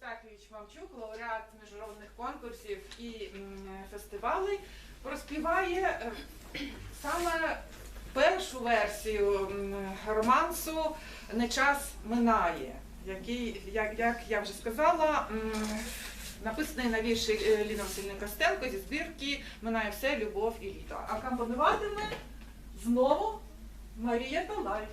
Євстафійович Мамчук, лауреат міжнародних конкурсів і фестивалей, проспіває е, саме першу версію романсу Не час минає, який, як, як я вже сказала, написаний на вірші е, Ліна Васильна Костенко зі збірки Минає все, любов і літо. А компонуватиме знову Марія Талай.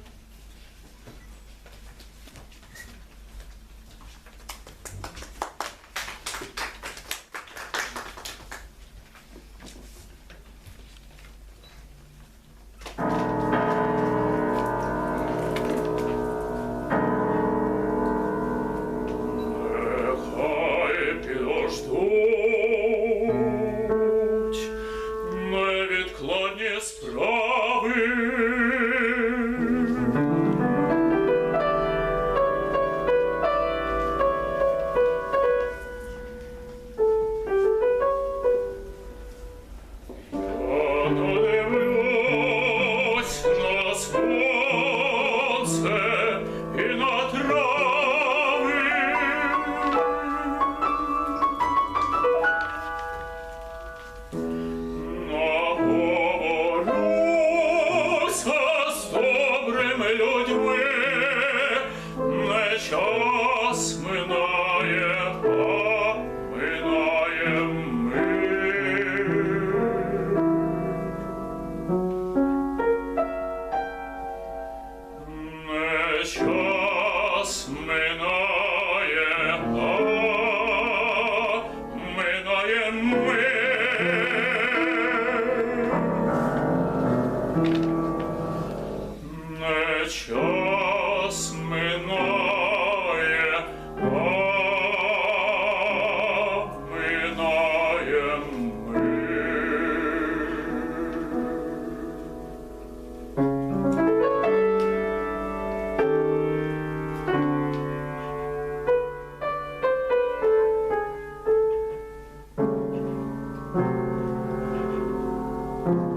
Show.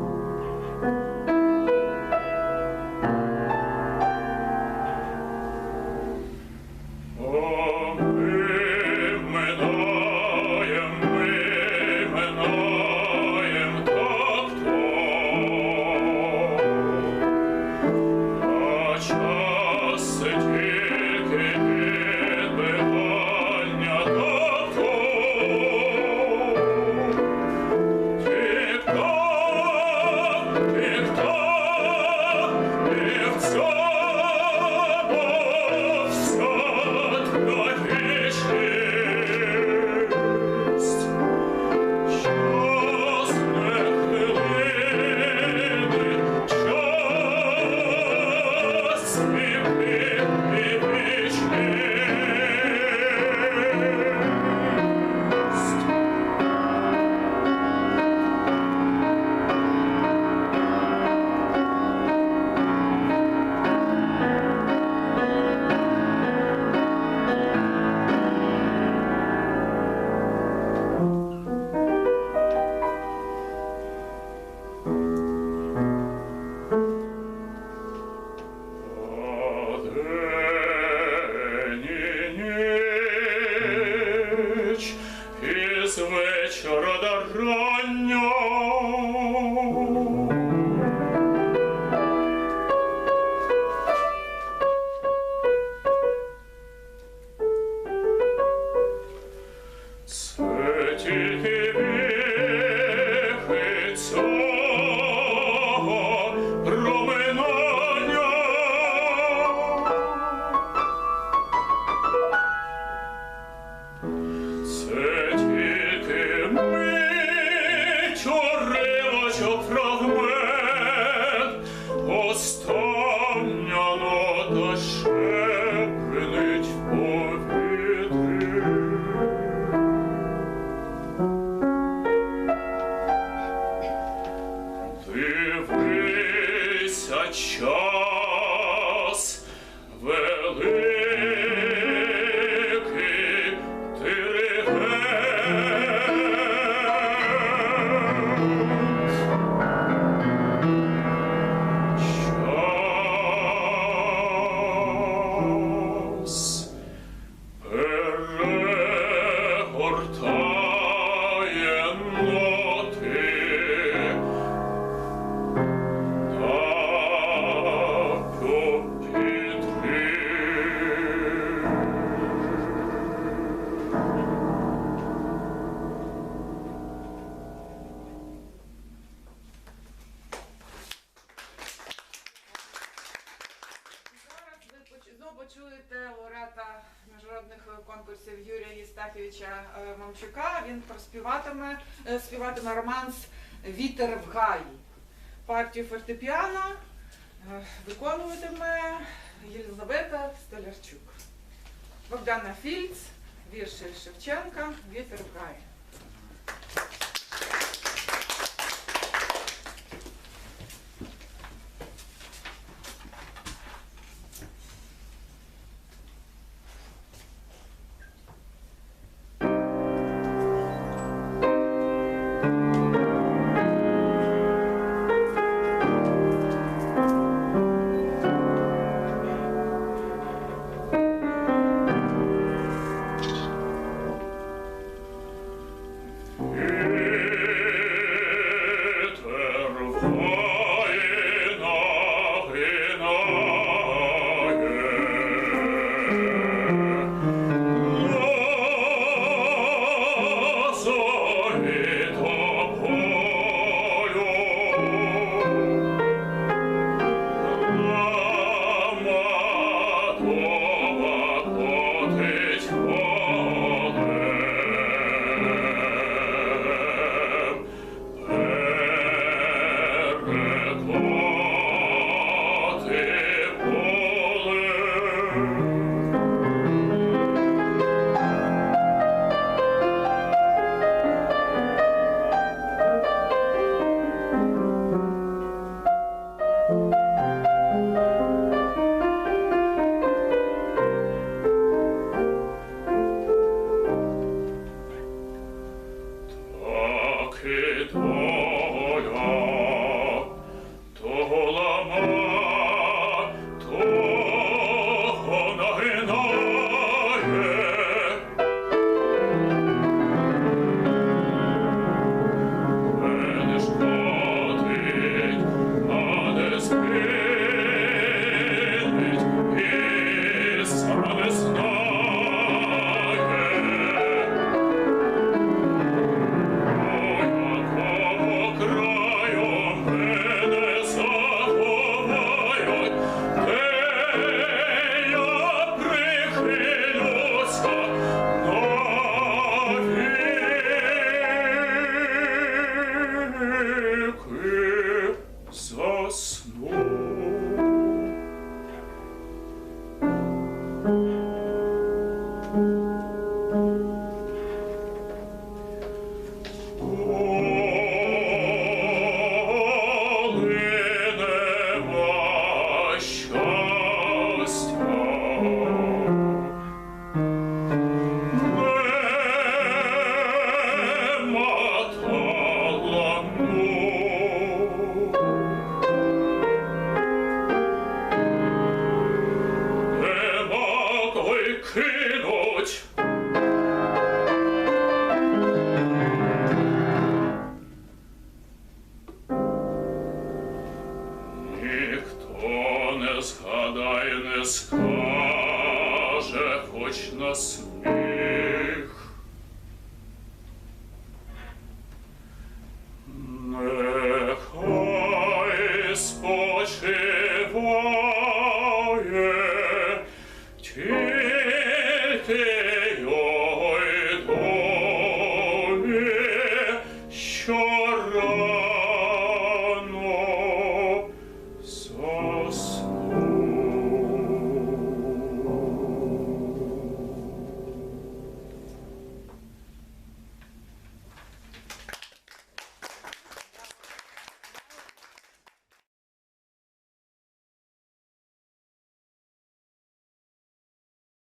Почуєте лауреата міжнародних конкурсів Юрія Єстахівича е, Мамчука. Він проспіватиме е, співатиме романс Вітер в гаї. Партію фортепіано е, виконуватиме Єлизавета Столярчук. Богдана Фільц, вірші Шевченка, Вітер в гаї.